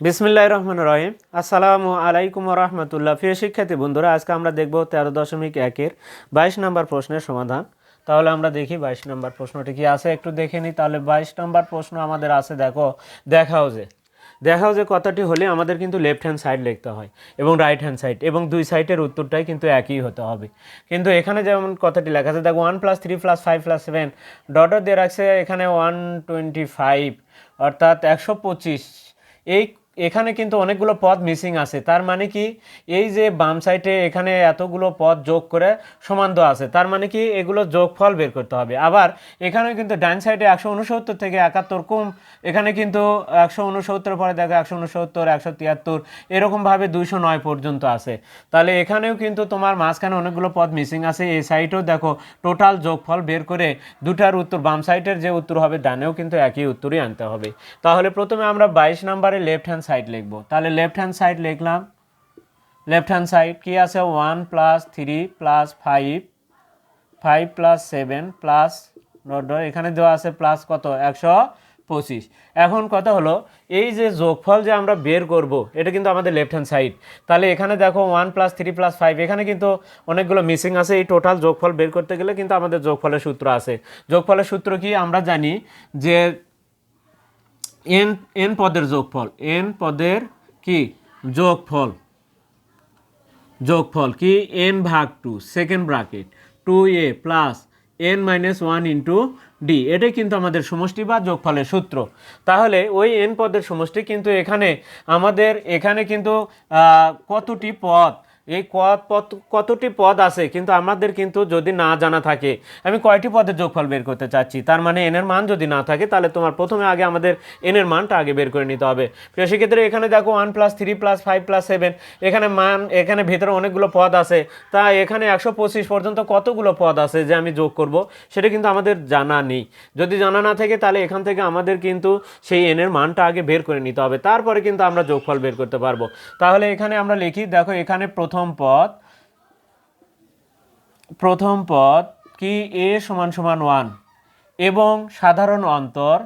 বিসমিল্লাহ রহমান রহিম। আসসালামু আলাইকুম রহমতুল্লাহ। প্রিয় শিক্ষার্থী বন্ধুরা, আজকে আমরা দেখব তেরো দশমিক একের বাইশ নম্বর প্রশ্নের সমাধান। তাহলে আমরা দেখি বাইশ নম্বর প্রশ্নটি কি আছে, একটু দেখে নিই। তাহলে বাইশ নম্বর প্রশ্ন আমাদের আছে, দেখো দেখাও যে দেখাও যে কথাটি হলে আমাদের কিন্তু লেফট হ্যান্ড সাইড লিখতে হয় এবং রাইট হ্যান্ড সাইড এবং দুই সাইডের উত্তরটাই কিন্তু একই হতে হবে। কিন্তু এখানে যেমন কথাটি লেখা আছে, দেখো one plus three plus five plus seven ডটর দিয়ে রাখছে, এখানে ওয়ান টোয়েন্টি ফাইভ অর্থাৎ একশো পঁচিশ। এই এখানে কিন্তু অনেকগুলো পদ মিসিং আছে। তার মানে কি? এই যে বাম সাইডে এখানে এতগুলো পদ যোগ করে সমান দেওয়া আছে। তার মানে কি? এগুলো যোগফল বের করতে হবে। আবার এখানে কিন্তু ডান সাইডে একশো উনসত্তর থেকে একাত্তর কম। এখানে কিন্তু একশো উনসত্তর, পরে দেখো একশো উনসত্তর, একশো তিয়াত্তর। এরকমভাবে দুইশো নয় পর্যন্ত আছে। তাহলে এখানেও কিন্তু তোমার মাঝখানে অনেকগুলো পদ মিসিং আছে। এই সাইডেও দেখো টোটাল যোগফল বের করে দুটার উত্তর, বাম সাইডের যে উত্তর হবে, ডানেও কিন্তু একই উত্তরই আনতে হবে। তাহলে প্রথমে আমরা বাইশ নাম্বারে লেফট হ্যান্ড সাইড লিখব। তাহলে লেফট হ্যান্ড সাইড লিখলাম। লেফট হ্যান্ড সাইড কি আছে? One plus three plus five five plus seven plus dot এখানে দেওয়া আছে প্লাস কত? একশো পঁচিশ। এখন কথা হলো, এই যে যোগফল যে আমরা বের করব, এটা কিন্তু আমাদের লেফট হ্যান্ড সাইড তাহলে এখানে দেখো one plus three plus five এখানে কিন্তু অনেকগুলো মিসিং আছে। এই টোটাল যোগফল বের করতে গেলে কিন্তু আমাদের যোগফলের সূত্র আছে। যোগফলের সূত্র কি? আমরা জানি যে এন এন পদের যোগফল এন পদের কি? যোগফল। যোগফল কি? এন ভাগ two second bracket two A plus N minus one into D এটাই কিন্তু আমাদের সমষ্টি বা যোগফলের সূত্র। তাহলে ওই এন পদের সমষ্টি কিন্তু এখানে, আমাদের এখানে কিন্তু কতটি পদ? এই কত পদ কতটি পদ আছে? কিন্তু আমাদের কিন্তু যদি না জানা থাকে, আমি কয়টি পদের যোগফল বের করতে চাচ্ছি? তার মানে এন এর মান যদি না থাকে, তাহলে তোমার প্রথমে আগে আমাদের এন এর মানটা আগে বের করে নিতে হবে। প্রিয়, সেক্ষেত্রে এখানে দেখো one plus three plus five plus seven এখানে মান এখানে ভেতরে অনেকগুলো পদ আছে। তা এখানে একশো পঁচিশ পর্যন্ত কতগুলো পদ আছে যে আমি যোগ করব, সেটা কিন্তু আমাদের জানা নেই। যদি জানা না থাকে, তাহলে এখান থেকে আমাদের কিন্তু সেই এন এর মানটা আগে বের করে নিতে হবে। তারপরে কিন্তু আমরা যোগফল বের করতে পারব। তাহলে এখানে আমরা লিখি, দেখো এখানে প্রথম পদ, প্রথম পদ কি? এ সমান সমান ওয়ান। এবং সাধারণ অন্তর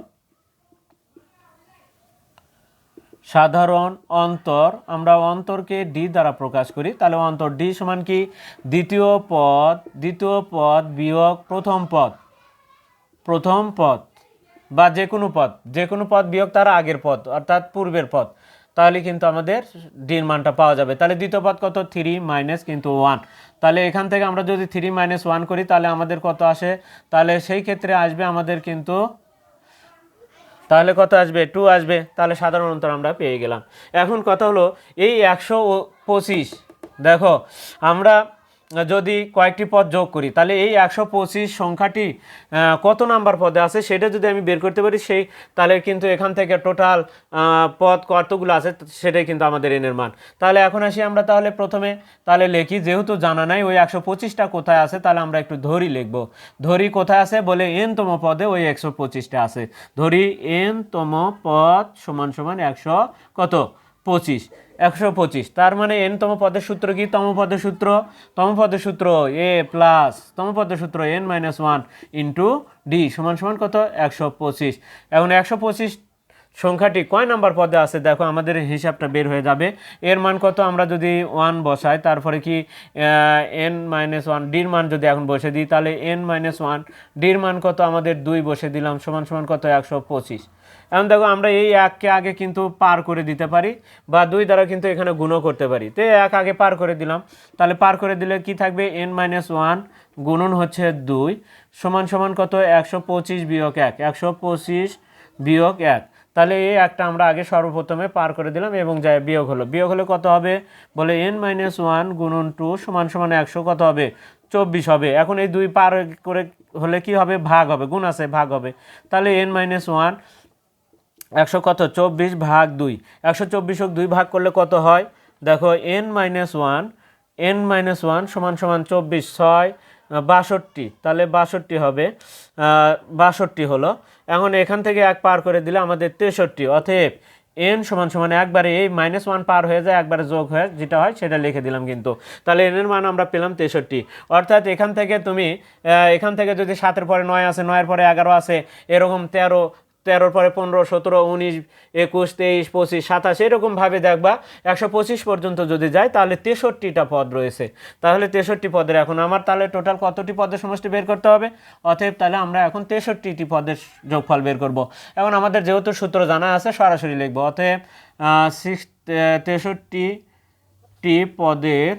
সাধারণ অন্তর, আমরা অন্তরকে ডি দ্বারা প্রকাশ করি। তাহলে অন্তর ডি সমান কি? দ্বিতীয় পদ দ্বিতীয় পদ বিয়োগ প্রথম পদ। প্রথম পদ বা যে কোনো পদ যে কোনো পদ বিয়োগ তার আগের পদ, অর্থাৎ পূর্বের পদ। তাহলে কিন্তু আমাদের ডির মানটা পাওয়া যাবে। তাহলে দ্বিতীয় পদ কত? থ্রি মাইনাস কিন্তু ওয়ান। তাহলে এখান থেকে আমরা যদি থ্রি মাইনাস ওয়ান করি, তাহলে আমাদের কত আসে? তাহলে সেই ক্ষেত্রে আসবে আমাদের কিন্তু, তাহলে কত আসবে? টু আসবে। তাহলে সাধারণ অন্তর আমরা পেয়ে গেলাম। এখন কথা হলো, এই একশো পঁচিশ, দেখো, আমরা যদি কয়েকটি পদ যোগ করি, তাহলে এই একশো পঁচিশ সংখ্যাটি কত নাম্বার পদে আছে সেটা যদি আমি বের করতে পারি, সেই, তাহলে কিন্তু এখান থেকে টোটাল পদ কতগুলো আছে সেটাই কিন্তু আমাদের এনের মান। তাহলে এখন আসি আমরা তাহলে প্রথমে, তাহলে লিখি, যেহেতু জানা নাই ওই একশো পঁচিশটা কোথায় আছে, তাহলে আমরা একটু ধরি লিখব। ধরি কোথায় আছে? বলে এন তম পদে ওই একশো পঁচিশটা আছে। ধরি এন তম পদ সমান সমান একশো কত? পঁচিশ, একশো পঁচিশ। তার মানে এন তম পদের সূত্র কি? তম পদের সূত্র? তম পদের সূত্র এ প্লাস, তম পদের সূত্র N minus one into D সমান সমান কত? একশো পঁচিশ। এখন একশো পঁচিশ সংখ্যাটি কয় নাম্বার পদে আছে? দেখো, আমাদের হিসাবটা বের হয়ে যাবে। এর মান কত? আমরা যদি ওয়ান বসাই, তারপরে কি এন মাইনাস ওয়ান ডির মান যদি এখন বসে দিই, তাহলে এন মাইনাস ওয়ান ডির মান কত? আমাদের দুই বসে দিলাম, সমান সমান কত? একশো পঁচিশ। এখন দেখো আমরা এই এককে আগে কিন্তু পার করে দিতে পারি, বা দুই দ্বারা কিন্তু এখানে গুণও করতে পারি। তো এক আগে পার করে দিলাম, তাহলে পার করে দিলে কি থাকবে? এন মাইনাস ওয়ান গুণন হচ্ছে দুই, সমান সমান কত? একশো পঁচিশ বিয়োগ এক, একশো পঁচিশ বিয়োগ এক। তাহলে এই একটা আমরা আগে সর্বপ্রথমে পার করে দিলাম এবং যায় বিয়োগ হলো। বিয়োগ হলে কত হবে? বলে এন মাইনাস ওয়ান গুণন টু সমান সমান একশো কত হবে? চব্বিশ হবে। এখন এই দুই পার করে হলে কি হবে? ভাগ হবে, গুণ আছে, ভাগ হবে। তাহলে এন মাইনাস ওয়ান একশো কত? চব্বিশ ভাগ দুই। একশো চব্বিশ হোক দুই ভাগ করলে কত হয়? দেখো, N minus one, N minus one সমান সমান চব্বিশ, ছয় বাষট্টি। তাহলে বাষট্টি হবে বাষট্টি হলো। এখন এখান থেকে এক পার করে দিলে আমাদের তেষট্টি। অতএব এন সমান সমান একবারে এই মাইনাস ওয়ান পার হয়ে যায়, একবারে যোগ হয়ে যেটা হয় সেটা লিখে দিলাম কিন্তু। তাহলে এন এর মান আমরা পেলাম তেষট্টি। অর্থাৎ এখান থেকে তুমি এখান থেকে যদি সাতের পরে নয় আছে নয়ের পরে এগারো আছে এরকম তেরো তেরোর পরে পনেরো, সতেরো, উনিশ, একুশ, তেইশ, পঁচিশ, সাতাশ এরকমভাবে দেখবা। একশো পঁচিশ পর্যন্ত যদি যায়, তাহলে তেষট্টিটা পদ রয়েছে। তাহলে তেষট্টি পদের এখন আমার তাহলে টোটাল কতটি পদের সমষ্টি বের করতে হবে? অতএব তাহলে আমরা এখন তেষট্টিটি পদের যোগফল বের করব। এখন আমাদের যেহেতু সূত্র জানা আছে, সরাসরি লিখব। অতএব সিক্স তেষট্টিটি পদের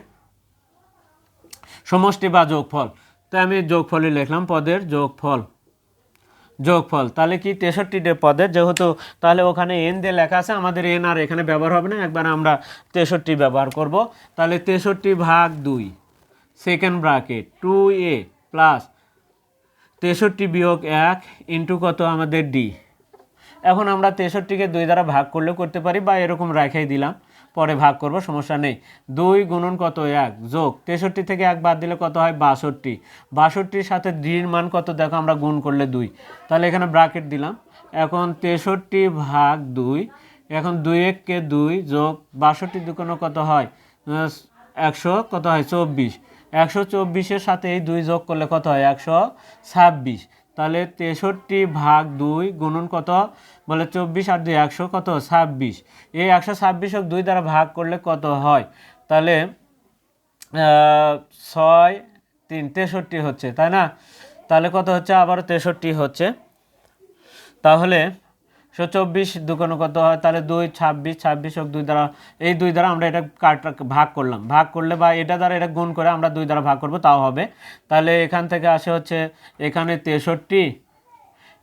সমষ্টি বা যোগফল। তাই আমি যোগফলই লিখলাম, পদের যোগফল। যোগফল। তাহলে কি তেষট্টিটি পদের যেহেতু তাহলে ওখানে এন দিয়ে লেখা আছে, আমাদের এন আর এখানে ব্যবহার হবে না, একবার আমরা তেষট্টি ব্যবহার করব। তাহলে তেষট্টি ভাগ দুই second bracket two A plus তেষট্টি বিয়োগ এক ইন্টু কত আমাদের ডি এখন আমরা তেষট্টিকে দুই দ্বারা ভাগ করলেও করতে পারি বা এরকম রেখাই দিলাম। পরে ভাগ করব, সমস্যা নেই। দুই গুণন কত এক? যোগ। তেষট্টি থেকে এক বাদ দিলে কত হয়? বাষট্টি। বাষট্টির সাথে ডির মান কত? দেখো, আমরা গুণ করলে দুই। তাহলে এখানে ব্রাকেট দিলাম। এখন তেষট্টি ভাগ দুই। এখন দুই এককে দুই যোগ বাষট্টি দুকোনো কত হয়? একশো কত হয়? চব্বিশ। একশো চব্বিশের সাথে এই দুই যোগ করলে কত হয়? একশো ছাব্বিশ। তাহলে তেষট্টি ভাগ দুই গুণন কত? বলে চব্বিশ আর দুই একশো কত? ছাব্বিশ। এই একশো ছাব্বিশ হোক দুই দ্বারা ভাগ করলে কত হয়? তাহলে ছয় তিন, তেষট্টি হচ্ছে, তাই না? তাহলে কত হচ্ছে? আবারও তেষট্টি হচ্ছে। তাহলে, সো চব্বিশ দুকোনো কত হয়? তাহলে দুই, ছাব্বিশ ছাব্বিশ হোক দুই দ্বারা, এই দুই দ্বারা আমরা এটা কাট ভাগ করলাম। ভাগ করলে বা এটা দ্বারা এটা গুণ করে আমরা দুই দ্বারা ভাগ করব, তাও হবে। তাহলে এখান থেকে আসে হচ্ছে, এখানে তেষট্টি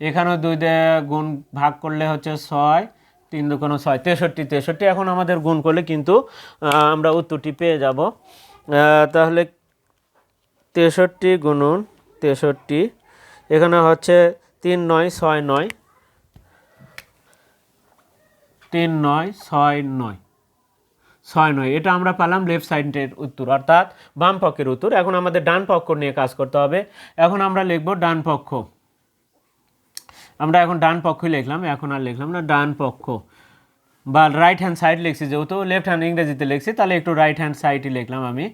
এখানেও দুই দিয়ে গুণ ভাগ করলে হচ্ছে ছয়, তিন দুকোনো ছয়, তেষট্টি তেষট্টি এখন আমাদের গুণ করলে কিন্তু আমরা উত্তরটি পেয়ে যাব। তাহলে তেষট্টি গুণন তেষট্টি, এখানে হচ্ছে তিন নয় ছয় নয়। তিন নয় ছয় নয় ছয় নয়, এটা আমরা পেলাম লেফট সাইডের উত্তর, অর্থাৎ বাম পক্ষের উত্তর। এখন আমাদের ডান পক্ষ নিয়ে কাজ করতে হবে। এখন আমরা লিখব ডান পক্ষ। আমরা এখন ডান পক্ষই লিখলাম, এখন আর লিখলাম না, ডান পক্ষ। বা রাইট হ্যান্ড সাইড লিখছি, যেহেতু লেফট হ্যান্ড ইংরেজিতে লিখছি, তাহলে একটু রাইট হ্যান্ড সাইডই লিখলাম আমি।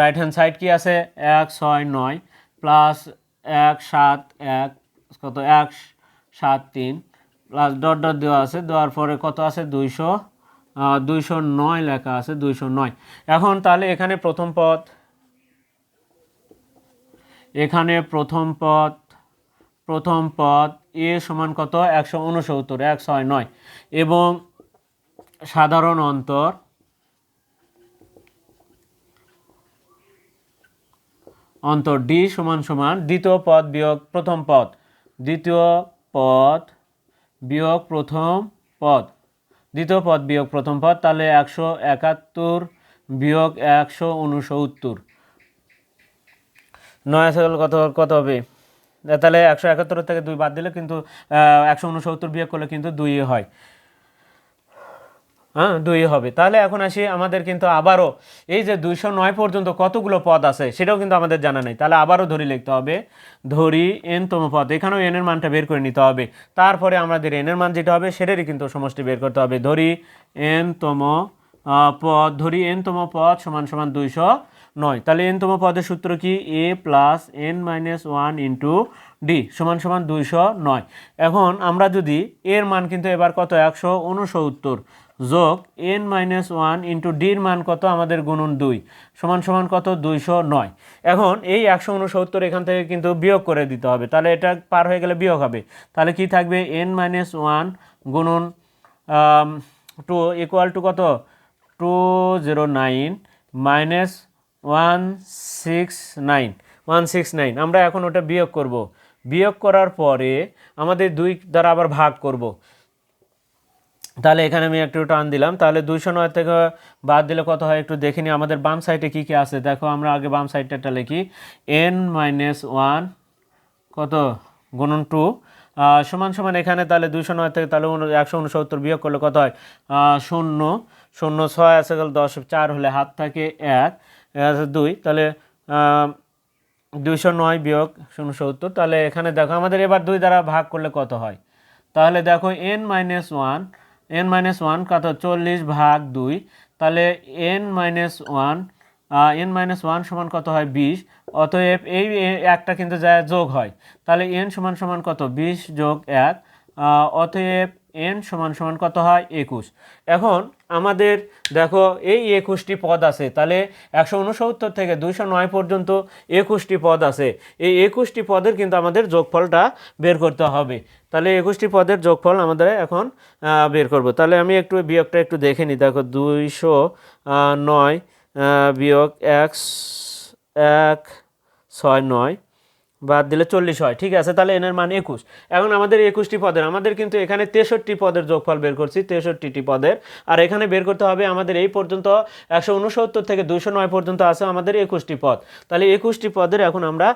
রাইট হ্যান্ড সাইড কি আছে? এক, ছয়, নয় প্লাস এক, সাত, এক, কত? এক, সাত, তিন প্লাস ডট ডট দেওয়া আছে, দেওয়ার পরে কত আছে? দুইশো দুইশো নয় লেখা আছে, দুইশো নয়। এখন তাহলে এখানে প্রথম পদ, এখানে প্রথম পদ প্রথম পদ এ সমান কত? একশো উনসত্তর এক ছয় নয়। এবং সাধারণ অন্তর অন্তর ডি সমান সমান দ্বিতীয় পদ বিয়োগ প্রথম পদ। দ্বিতীয় পদ বিয়োগ প্রথম পদ। দ্বিতীয় পদ বিয়োগ প্রথম পদ, তাহলে একশো একাত্তর বিয়োগ একশো উনসত্তর নয় কত কত হবে? তাহলে একশো একাত্তর থেকে দুই বাদ দিলে কিন্তু একশো উনসত্তর বিয়োগ করলে কিন্তু দুই হয়। হ্যাঁ দুই হবে। তাহলে এখন আসি আমাদের কিন্তু আবারও এই যে দুইশো নয় পর্যন্ত কতগুলো পদ আছে সেটাও কিন্তু আমাদের জানা নেই। তাহলে আবারও ধরি লিখতে হবে ধরি এন তম পদ এখানেও এনের মানটা বের করে নিতে হবে। তারপরে আমাদের এনের মান যেটা হবে সেটারই কিন্তু সমষ্টি বের করতে হবে। ধরি এন তম আহ, পদ ধরি এন তম পদ সমান সমান দুইশো নয়। তাহলে এন তম পদের সূত্র কি? A plus N minus one into D সমান সমান দুইশো নয়। এখন আমরা যদি এর মান কিন্তু এবার কত? একশো উনসত্তর যোগ এন মাইনাস ওয়ান ইন্টু ডির মান কত? আমাদের গুণন দুই সমান সমান কত? দুইশো নয়। এখন এই একশো উনসত্তর এখান থেকে কিন্তু বিয়োগ করে দিতে হবে। তাহলে এটা পার হয়ে গেলে বিয়োগ হবে। তাহলে কি থাকবে? এন মাইনাস ওয়ান গুণন টু ইকুয়াল টু কত? Two zero nine minus one six nine one six nine আমরা এখন ওটা বিয়োগ করব। বিয়োগ করার পরে আমাদের দুই দ্বারা আবার ভাগ করব। তাহলে এখানে আমি একটু টান দিলাম। তাহলে দুইশো নয় থেকে বাদ দিলে কত হয় একটু দেখে নিই, আমাদের বাম সাইডে কী কী আছে? দেখো, আমরা আগে বাম সাইডটা লিখি। এন মাইনাস ওয়ান কত? গুণন টু সমান সমান এখানে তাহলে দুইশো নয় থেকে তাহলে একশো উনসত্তর বিয়োগ করলে কত হয়? শূন্য। শূন্য ছয় আছে গেল দশ, চার হলে হাত থাকে এক। দুই, তাহলে দুইশো নয় বিয়োগ উনসত্তর তাহলে এখানে দেখো আমাদের এবার দুই দ্বারা ভাগ করলে কত হয়? তাহলে দেখো N minus one N minus one কত? চল্লিশ ভাগ দুই, তাহলে N minus one N minus one সমান কত হয়? বিশ, অতএব এই একটা কিন্তু যায় যোগ হয়, তাহলে এন সমান সমান কত? বিশ যোগ এক অতএব এন সমান সমান কত হয়? একুশ। এখন আমাদের দেখো এই একুশটি পদ আছে, তাহলে একশো উনসত্তর থেকে দুইশো নয় পর্যন্ত একুশটি পদ আছে। এই একুশটি পদের কিন্তু আমাদের যোগফলটা বের করতে হবে। তাহলে একুশটি পদের যোগফল আমাদের এখন বের করব। তাহলে আমি একটু বিয়োগটা একটু দেখে নিই। দেখো দুইশো নয় বিয়োগ এক এক, ছয়, নয়। বাদ দিলে চল্লিশ হয়। ঠিক আছে, তাহলে এনের মান একুশ। এখন আমাদের একুশটি পদের, আমাদের কিন্তু এখানে তেষট্টি পদের যোগফল বের করছি, তেষট্টিটি পদের। আর এখানে বের করতে হবে আমাদের এই পর্যন্ত একশো উনসত্তর থেকে দুশো নয় পর্যন্ত আছে আমাদের একুশটি পদ। তাহলে একুশটি পদের এখন আমরা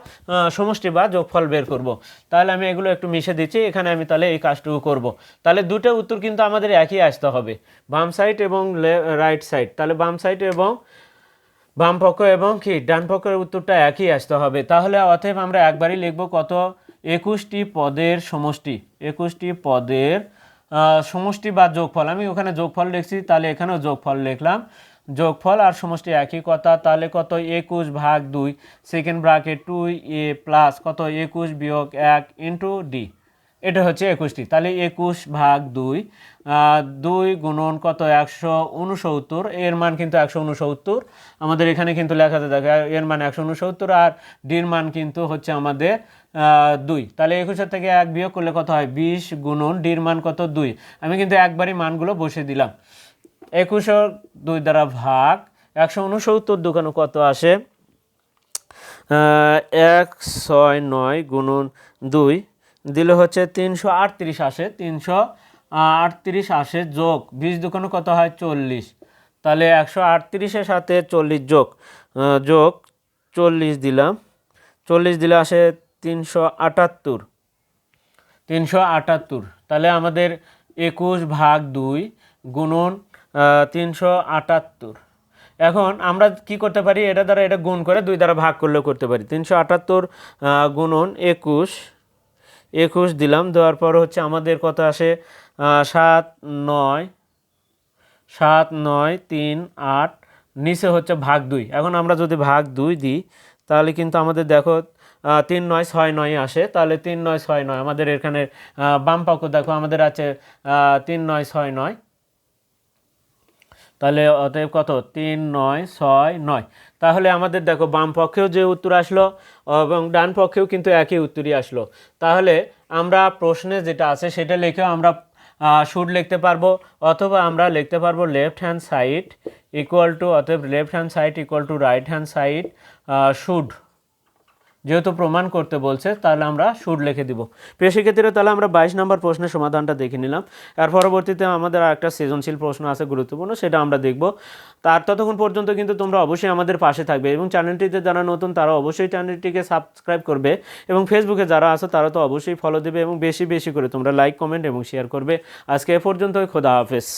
সমষ্টি বা যোগফল বের করব। তাহলে আমি এগুলো একটু মিশে দিচ্ছি, এখানে আমি তাহলে এই কাজটুকু করব। তাহলে দুটো উত্তর কিন্তু আমাদের একই আসতে হবে। বাম সাইড এবং রাইট সাইড তাহলে বাম সাইড এবং বাম পক্ষ এবং কি, ডান পক্ষের উত্তরটা একই আসতে হবে। তাহলে অতএব আমরা একবারই লিখব কত? একুশটি পদের সমষ্টি। একুশটি পদের সমষ্টি বা যোগফল। আমি ওখানে যোগফল লিখছি, তাহলে এখানেও যোগফল লিখলাম। যোগফল আর সমষ্টি একই কথা, তাহলে কত? একুশ ভাগ দুই second bracket two A plus কত? একুশ বিয়োগ এক ইন্টু ডি এটা হচ্ছে একুশটি। তাহলে একুশ ভাগ দুই দুই গুণন কত? একশো উনসত্তর এর মান কিন্তু একশো উনসত্তর আমাদের এখানে কিন্তু লেখাতে দেখো, এর মান একশো উনসত্তর আর ডির মান কিন্তু হচ্ছে আমাদের দুই। তাহলে একুশের থেকে এক বিয়োগ করলে কত হয়? বিশ গুণন ডির মান কত? দুই। আমি কিন্তু একবারই মানগুলো বসে দিলাম। একুশো দুই দ্বারা ভাগ একশো উনসত্তর দোকানে কত আসে? এক, ছয়, নয় গুণন দুই দিলে হচ্ছে তিনশো আটত্রিশ আসে, তিনশো আটত্রিশ আসে যোগ। বিশ দোকানে কত হয়? চল্লিশ। তাহলে একশো আটত্রিশের সাথে চল্লিশ যোগ যোগ চল্লিশ দিলাম। চল্লিশ দিলে আসে তিনশো আটাত্তর। তিনশো আটাত্তর। তাহলে আমাদের একুশ ভাগ দুই গুণন তিনশো আটাত্তর। এখন আমরা কি করতে পারি? এটা দ্বারা এটা গুণ করে দুই দ্বারা ভাগ করলেও করতে পারি। তিনশো আটাত্তর গুণন একুশ একুশ দিলাম, দেওয়ার পর হচ্ছে আমাদের কত আসে? সাত নয় সাত নয়, তিন, আট, নিচে হচ্ছে ভাগ দুই। এখন আমরা যদি ভাগ দুই দিই, তাহলে কিন্তু আমাদের দেখো তিন নয়, ছয় নয় আসে। তাহলে তিন নয়, ছয় নয়, আমাদের এখানে বাম পক্ষ দেখো, আমাদের আছে তিন নয়, ছয় নয়। তাহলে অতএব কত? তিন নয়, ছয় নয়। তাহলে আমাদের দেখো বাম পক্ষেও যে উত্তর আসলো, এবং ডান পক্ষেও কিন্তু একই উত্তরই আসলো। তাহলে আমরা প্রশ্নে যেটা আছে সেটা লিখেও আমরা শুড লিখতে পারব, অথবা আমরা লিখতে পারব left hand side equal to অতএব left hand side equal to right hand side should যেহেতু প্রমাণ করতে বলছে, তাহলে আমরা শুড লিখে দিব। প্রিয় শিক্ষার্থীরা, তাহলে আমরা বাইশ নম্বর প্রশ্নের সমাধানটা দেখে নিলাম। এর পরবর্তীতে আমাদের আর একটা সৃজনশীল প্রশ্ন আছে গুরুত্বপূর্ণ, সেটা আমরা দেখব। তার ততক্ষণ পর্যন্ত কিন্তু তোমরা অবশ্যই আমাদের পাশে থাকবে এবং চ্যানেলটিতে যারা নতুন, তারা অবশ্যই চ্যানেলটিকে সাবস্ক্রাইব করবে এবং ফেসবুকে যারা আছে, তারা তো অবশ্যই ফলো দেবে এবং বেশি বেশি করে তোমরা লাইক কমেন্ট এবং শেয়ার করবে। আজকে এ পর্যন্তই, খোদা হাফেজ।